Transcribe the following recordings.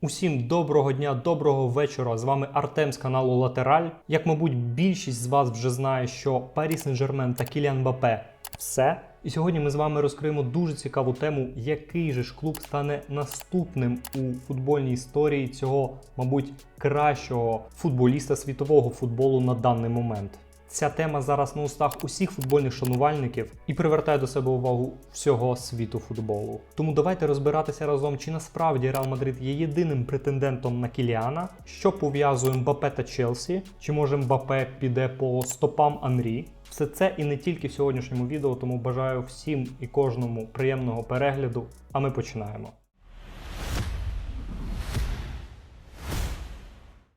Усім доброго дня, доброго вечора. З вами Артем з каналу Латераль. Як, мабуть, більшість з вас вже знає, що Парі Сен-Жермен та Кіліан Бапе все. І сьогодні ми з вами розкриємо дуже цікаву тему, який же ж клуб стане наступним у футбольній історії цього, мабуть, кращого футболіста світового футболу на даний момент. Ця тема зараз на устах усіх футбольних шанувальників і привертає до себе увагу всього світу футболу. Тому давайте розбиратися разом, чи насправді Реал Мадрид є єдиним претендентом на Кіліана, що пов'язує Мбапе та Челсі, чи може Мбапе піде по стопам Анрі. Все це і не тільки в сьогоднішньому відео, тому бажаю всім і кожному приємного перегляду. А ми починаємо.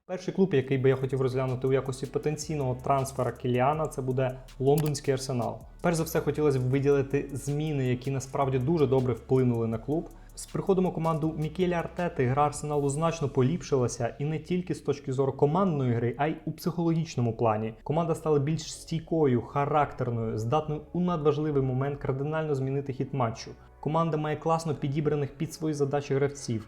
Перший клуб, який би я хотів розглянути у якості потенційного трансфера Кіліана, це буде лондонський арсенал. Перш за все, хотілося б виділити зміни, які насправді дуже добре вплинули на клуб. З приходом у команду Мікеля Артети гра арсеналу значно поліпшилася, і не тільки з точки зору командної гри, а й у психологічному плані. Команда стала більш стійкою, характерною, здатною у надважливий момент кардинально змінити хід матчу. Команда має класно підібраних під свої задачі гравців.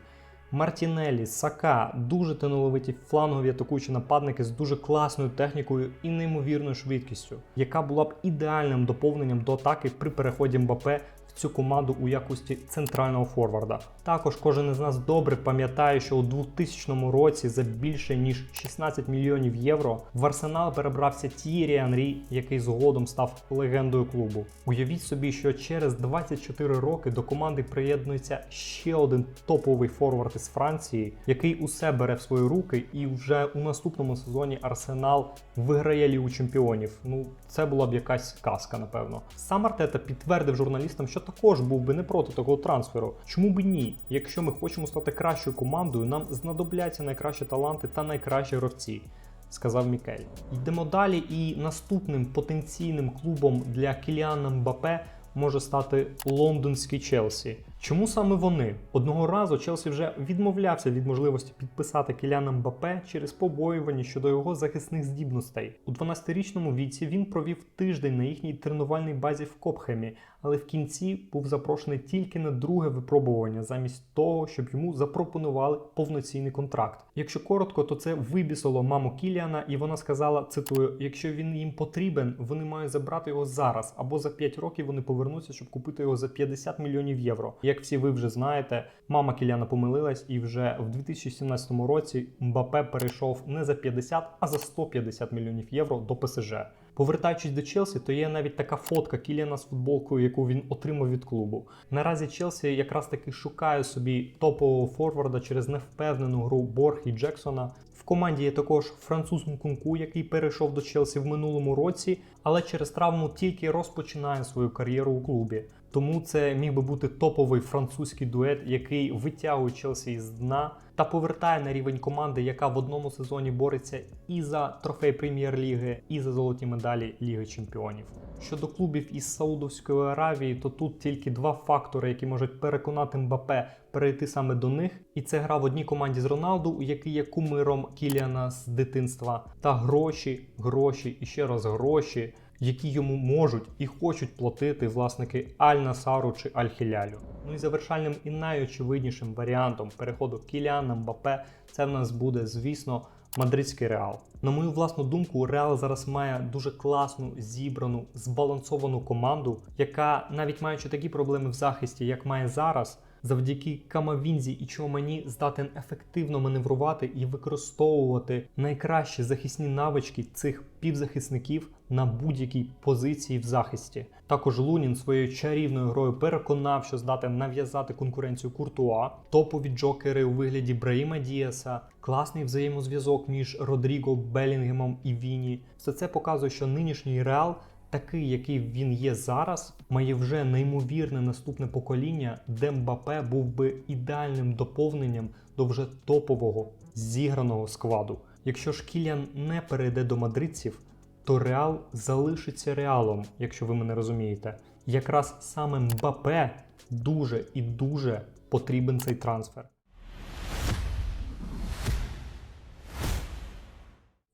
Мартінелі, Сака, дуже талановиті флангові атакуючі нападники з дуже класною технікою і неймовірною швидкістю, яка була б ідеальним доповненням до атаки при переході Мбапе в цю команду у якості центрального форварда. Також кожен із нас добре пам'ятає, що у 2000 році за більше ніж 16 мільйонів євро в Арсенал перебрався Тірі Анрі, який згодом став легендою клубу. Уявіть собі, що через 24 роки до команди приєднується ще один топовий форвард із Франції, який усе бере в свої руки, і вже у наступному сезоні Арсенал виграє Лігу чемпіонів. Ну, це була б якась казка, напевно. Сам Артета підтвердив журналістам, що також був би не проти такого трансферу. Чому б ні? Якщо ми хочемо стати кращою командою, нам знадобляться найкращі таланти та найкращі гравці. Сказав Мікель. Йдемо далі, і наступним потенційним клубом для Кіліана Мбапе може стати лондонський Челсі. Чому саме вони? Одного разу Челсі вже відмовлявся від можливості підписати Кіляна Мбапе через побоювання щодо його захисних здібностей. У 12-річному віці він провів тиждень на їхній тренувальній базі в Копхемі, але в кінці був запрошений тільки на друге випробування, замість того, щоб йому запропонували повноцінний контракт. Якщо коротко, то це вибісило маму Кіліана, і вона сказала: цитую: якщо він їм потрібен, вони мають забрати його зараз, або за 5 років вони повернуться, щоб купити його за 50 мільйонів євро. Як всі ви вже знаєте, мама Кіляна помилилась, і вже в 2017 році Мбапе перейшов не за 50, а за 150 мільйонів євро до ПСЖ. Повертаючись до Челсі, то є навіть така фотка Кіліана з футболкою, яку він отримав від клубу. Наразі Челсі якраз таки шукає собі топового форварда через невпевнену гру Борг і Джексона. В команді є також француз Нкунку, який перейшов до Челсі в минулому році, але через травму тільки розпочинає свою кар'єру у клубі. Тому це міг би бути топовий французький дует, який витягує Челсі із дна та повертає на рівень команди, яка в одному сезоні бореться і за трофей прем'єр-ліги, і за золоті медалі Ліги Чемпіонів. Щодо клубів із Саудовської Аравії, то тут тільки два фактори, які можуть переконати Мбапе перейти саме до них. І це гра в одній команді з Роналду, який є кумиром Кіліана з дитинства, та гроші, гроші і ще раз гроші які йому можуть і хочуть платити власники Аль-Насару чи Аль-Хілялю. Ну і завершальним і найочевиднішим варіантом переходу Кіліана Мбапе це в нас буде, звісно, мадридський реал. На мою власну думку, Реал зараз має дуже класну, зібрану, збалансовану команду, яка, навіть маючи такі проблеми в захисті, як має зараз, завдяки Камавінзі і Чомані здатен ефективно маневрувати і використовувати найкращі захисні навички цих півзахисників на будь-якій позиції в захисті. Також Лунін своєю чарівною грою переконав, що здатен нав'язати конкуренцію Куртуа, топові джокери у вигляді Браїма Діаса, класний взаємозв'язок між Родріго, Белінгемом і Віні. Все це показує, що нинішній реал такий, який він є зараз, має вже неймовірне наступне покоління, де Мбапе був би ідеальним доповненням до вже топового зіграного складу. Якщо ж Кіліан не перейде до мадридців, то Реал залишиться реалом, якщо ви мене розумієте. Якраз саме Мбапе дуже і дуже потрібен цей трансфер.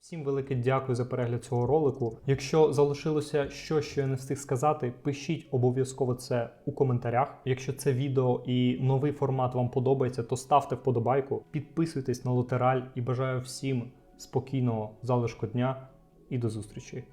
Всім велике дякую за перегляд цього ролику. Якщо залишилося щось, що я не встиг сказати, пишіть обов'язково це у коментарях. Якщо це відео і новий формат вам подобається, то ставте вподобайку, підписуйтесь на латераль і бажаю всім спокійного залишку дня і до зустрічі.